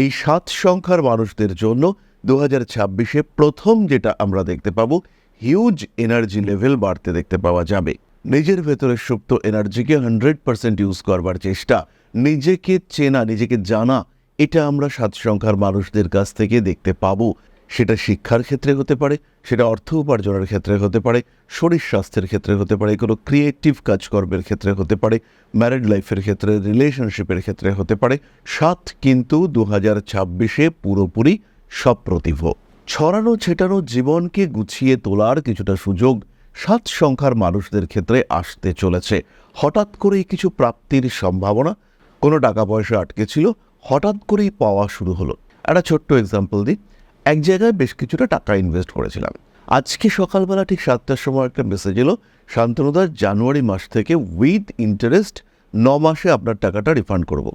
এই সাত সংখ্যার মানুষদের জন্য দু হাজার ছাব্বিশে প্রথম যেটা আমরা দেখতে পাব হিউজ এনার্জি লেভেল বাড়তে দেখতে পাওয়া যাবে। নিজের ভেতরে সুপ্ত এনার্জিকে হান্ড্রেড পার্সেন্ট ইউজ করবার চেষ্টা। নিজেকে চেনা, নিজেকে জানা, এটা আমরা সাত সংখ্যার মানুষদের কাছ থেকে দেখতে পাবো। সেটা শিক্ষার ক্ষেত্রে হতে পারে, সেটা অর্থ উপার্জনের ক্ষেত্রে হতে পারে, শরীর স্বাস্থ্যের ক্ষেত্রে হতে পারে, কোনো ক্রিয়েটিভ কাজকর্মের ক্ষেত্রে হতে পারে ম্যারিড লাইফের ক্ষেত্রে রিলেশনশিপের ক্ষেত্রে হতে পারে। সাত কিন্তু দু হাজার ছাব্বিশে পুরোপুরি সপ্রতিভ। ছড়ানো ছেটানো জীবনকে গুছিয়ে তোলার কিছুটা সুযোগ সাত সংখ্যার মানুষদের ক্ষেত্রে আসতে চলেছে। হঠাৎ করেই কিছু প্রাপ্তির সম্ভাবনা, কোনো টাকা পয়সা আটকে ছিল, হঠাৎ করেই পাওয়া শুরু হলো। একটা ছোট্ট এক্সাম্পল দিই। এক জায়গায় বেশ কিছুটা টাকা ইনভেস্ট করেছিলাম। আজকে সকালবেলা ঠিক সাতটার সময় একটা মেসেজ এলো শান্তনুদার জানুয়ারি মাস থেকে উইথ ইন্টারেস্ট ন মাসে আপনার টাকাটা রিফান্ড করব।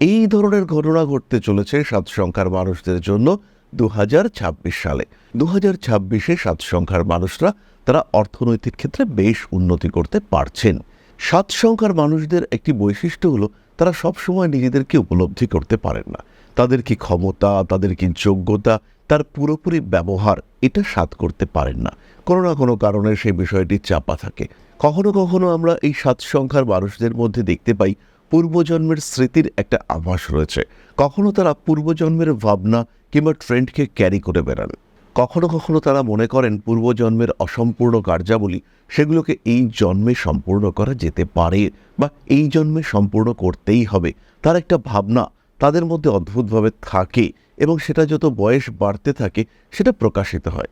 এই ধরনের ঘটনা ঘটতে চলেছে সাত সংখ্যার মানুষদের জন্য দু হাজার ছাব্বিশ সালে। দু হাজার ছাব্বিশে সাত সংখ্যার মানুষরা তারা অর্থনৈতিক ক্ষেত্রে বেশ উন্নতি করতে পারছেন। সাত সংখ্যার মানুষদের একটি বৈশিষ্ট্য হলো, তারা সবসময় নিজেদেরকে উপলব্ধি করতে পারেন না। তাদের কি ক্ষমতা, তাদের কি যোগ্যতা তার পুরোপুরি ব্যবহার এটা সাত করতে পারেন না। কোনো না কোনো কারণে সেই বিষয়টি চাপা থাকে। কখনো কখনো আমরা এই সাত সংখ্যার মানুষদের মধ্যে দেখতে পাই, পূর্বজন্মের স্মৃতির একটা আভাস রয়েছে। কখনো তারা পূর্বজন্মের ভাবনা কিংবা ট্রেন্ডকে ক্যারি করে বেড়ান। কখনো কখনো তারা মনে করেন পূর্বজন্মের অসম্পূর্ণ কার্যাবলী, সেগুলোকে এই জন্মে সম্পূর্ণ করা যেতে পারে বা এই জন্মে সম্পূর্ণ করতেই হবে। তার একটা ভাবনা তাদের মধ্যে অদ্ভুতভাবে থাকে এবং সেটা যত বয়স বাড়তে থাকে সেটা প্রকাশিত হয়।